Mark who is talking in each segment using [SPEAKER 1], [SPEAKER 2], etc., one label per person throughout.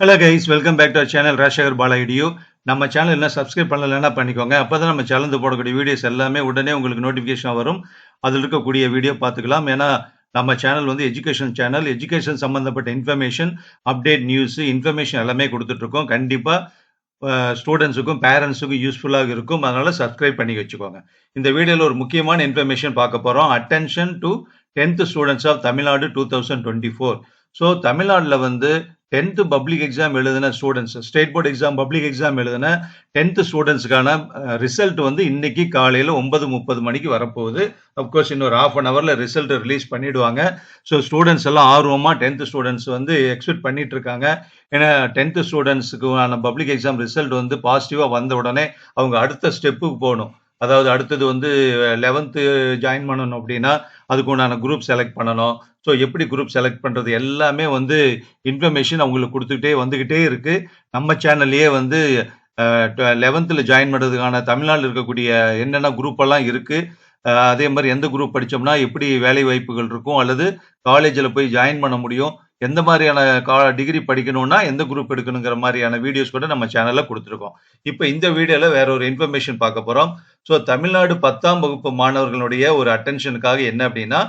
[SPEAKER 1] Hello guys welcome back to channel Rajasekar Bala இடியோ நம்ம channel என்ன subscribe பண்ணலைன்னா பண்ணிக்கோங்க. அப்போ தான் நம்ம சேனல் போடக்கூடிய வீடியோஸ் எல்லாமே உடனே உங்களுக்கு நோட்டிஃபிகேஷன் வரும். அதில் இருக்கக்கூடிய வீடியோ பார்த்துக்கலாம். ஏன்னா நம்ம சேனல் வந்து எஜுகேஷன் சேனல் எஜுகேஷன் சம்மந்தப்பட்ட இன்ஃபர்மேஷன் அப்டேட் நியூஸ் இன்ஃபர்மேஷன் எல்லாமே கொடுத்துட்ருக்கோம். கண்டிப்பாக ஸ்டூடெண்ட்ஸுக்கும் பேரண்ட்ஸுக்கும் யூஸ்ஃபுல்லாக இருக்கும். அதனால் சப்ஸ்கிரைப் பண்ணி வச்சுக்கோங்க. இந்த வீடியோவில் ஒரு முக்கியமான இன்ஃபர்மேஷன் பார்க்க போகிறோம் attention to tenth students of Tamil Nadu two thousand twenty four so தமிழ்நாட்டில் வந்து டென்த்து பப்ளிக் எக்ஸாம் எழுதின students state board exam public exam எழுதின டென்த்து ஸ்டூடெண்ட்ஸ்க்கான ரிசல்ட் வந்து இன்னைக்கு காலையில் ஒன்பது முப்பது மணிக்கு வரப்போகுது. அப்கோர்ஸ் இன்னொரு ஆஃப் அன் ஹவரில் ரிசல்ட் ரிலீஸ் பண்ணிடுவாங்க. ஸோ ஸ்டூடெண்ட்ஸ் எல்லாம் ஆர்வமாக டென்த்து ஸ்டூடெண்ட்ஸ் வந்து எக்ஸ்பெக்ட் பண்ணிட்டு இருக்காங்க ஏன்னா டென்த்து ஸ்டூடெண்ட்ஸுக்கான பப்ளிக் எக்ஸாம் ரிசல்ட் வந்து பாசிட்டிவாக வந்த உடனே அவங்க அடுத்த ஸ்டெப்புக்கு போகணும். அதாவது அடுத்தது வந்து லெவன்த்து ஜாயின் பண்ணணும் அப்படின்னா அதுக்கு உண்டான குரூப் செலக்ட் பண்ணணும். ஸோ எப்படி குரூப் செலக்ட் பண்ணுறது எல்லாமே வந்து இன்ஃபர்மேஷன் அவங்களுக்கு கொடுத்துக்கிட்டே வந்துக்கிட்டே இருக்குது நம்ம சேனல்லையே வந்து லெவன்த்தில் ஜாயின் பண்ணுறதுக்கான தமிழ்நாட்டில் இருக்கக்கூடிய என்னென்ன குரூப்பெல்லாம் இருக்குது அதே மாதிரி எந்த குரூப் படித்தோம்னா எப்படி வேலை வாய்ப்புகள் இருக்கும் அல்லது காலேஜில் போய் ஜாயின் பண்ண முடியும் எந்த மாதிரியான கா டிகிரி படிக்கணும்னா எந்த குரூப் எடுக்கணுங்கிற மாதிரியான வீடியோஸ் கூட நம்ம சேனலில் கொடுத்துருக்கோம். இப்போ இந்த வீடியோவில் வேற ஒரு இன்ஃபர்மேஷன் பார்க்க போகிறோம் ஸோ தமிழ்நாடு பத்தாம் வகுப்பு மாணவர்களுடைய ஒரு அட்டென்ஷனுக்காக என்ன அப்படின்னா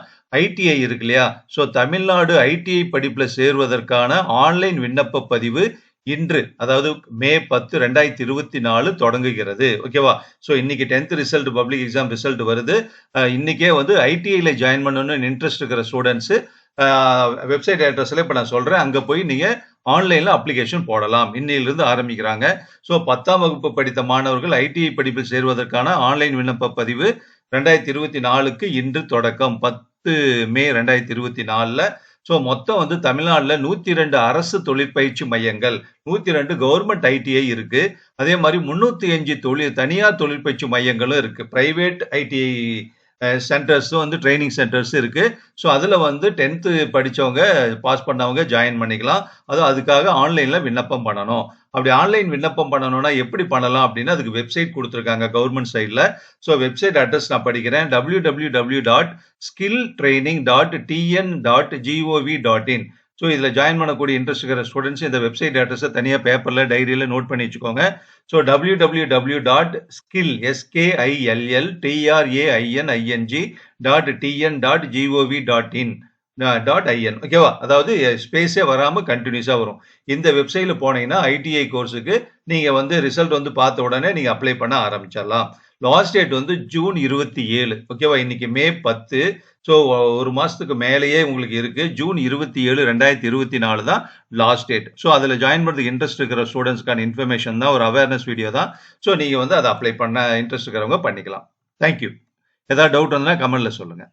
[SPEAKER 1] ஐடிஐ இருக்கு இல்லையா? ஸோ தமிழ்நாடு ஐடிஐ படிப்பில் சேருவதற்கான ஆன்லைன் விண்ணப்ப பதிவு இன்று அதாவது மே பத்து ரெண்டாயிரத்தி இருபத்தி நாலு தொடங்குகிறது. ஓகேவா ஸோ இன்னைக்கு tenth result public exam result வருது. இன்னைக்கே வந்து ஐடிஐல ஜாயின் பண்ணணும்னு இன்ட்ரெஸ்ட் இருக்கிற ஸ்டூடெண்ட்ஸு வெப்சைட் அட்ரஸில் இப்போ நான் சொல்கிறேன் அங்கே போய் நீங்கள் ஆன்லைனில் அப்ளிகேஷன் போடலாம். இன்னையிலிருந்து ஆரம்பிக்கிறாங்க. ஸோ பத்தாம் வகுப்பு படித்த மாணவர்கள் ஐடிஐ படிப்பில் சேருவதற்கான ஆன்லைன் விண்ணப்ப பதிவு ரெண்டாயிரத்தி இருபத்தி நாலுக்கு இன்று தொடக்கம். பத்து மே ரெண்டாயிரத்தி இருபத்தி நாலில் ஸோ மொத்தம் வந்து தமிழ்நாட்டில் நூற்றி ரெண்டு அரசு தொழிற்பயிற்சி மையங்கள். நூற்றி ரெண்டு கவர்மெண்ட் ஐடிஐ இருக்குது அதே மாதிரி முந்நூற்றி அஞ்சு தொழில் தனியார் தொழிற்பயிற்சி மையங்களும் இருக்குது ப்ரைவேட் ஐடிஐ சென்டர்ஸும் வந்து ட்ரைனிங் சென்டர்ஸ் இருக்குது ஸோ அதில் வந்து டென்த்து படித்தவங்க பாஸ் பண்ணவங்க ஜாயின் பண்ணிக்கலாம். அதுவும் அதுக்காக ஆன்லைனில் விண்ணப்பம் பண்ணணும். அப்படி ஆன்லைன் விண்ணப்பம் பண்ணணும்னா எப்படி பண்ணலாம் அப்படின்னா அதுக்கு வெப்சைட் கொடுத்துருக்காங்க கவர்மெண்ட் சைடில் ஸோ வெப்சைட் அட்ரஸ் நான் படிக்கிறேன். W W W dot skill training dot TN dot GOV dot in so இதில் ஜாயின் பண்ணக்கூடிய இன்ட்ரெஸ்ட் இருக்கிற ஸ்டூடெண்ட்ஸ் இந்த வெப்சைட் அட்ரஸை தனியாக பேப்பரில் டைரியில் நோட் பண்ணி வச்சுக்கோங்க. So W W W dot skill SKILL TRAIN ING dot TN dot GOV dot in dot IN ஓகேவா அதாவது ஸ்பேஸே வராமல் கண்டினியூஸாக வரும் இந்த வெப்சைட்டில் போனீங்கன்னா ஐடிஐ கோர்ஸுக்கு நீங்கள் வந்து ரிசல்ட் வந்து பார்த்த உடனே நீங்கள் அப்ளை பண்ண ஆரம்பிச்சிடலாம். லாஸ்ட் டேட் வந்து ஜூன் இருபத்தி ஏழு. ஓகேவா இன்னைக்கு மே பத்து. ஸோ ஒரு மாதத்துக்கு மேலேயே உங்களுக்கு இருக்கு. ஜூன் இருபத்தி ஏழு ரெண்டாயிரத்தி இருபத்தி நாலு தான் லாஸ்ட் டேட் ஸோ அதில் ஜாயின் பண்ணுறதுக்கு இன்ட்ரெஸ்ட் இருக்கிற ஸ்டூடெண்ட்ஸ்க்கான இன்ஃபர்மேஷன் தான் ஒரு அவேர்னஸ் வீடியோ தான். ஸோ நீங்கள் வந்து அதை அப்ளை பண்ண இன்ட்ரெஸ்ட் இருக்கிறவங்க பண்ணிக்கலாம். தேங்க்யூ ஏதாவது டவுட் வந்தால் கமெண்டில் சொல்லுங்கள்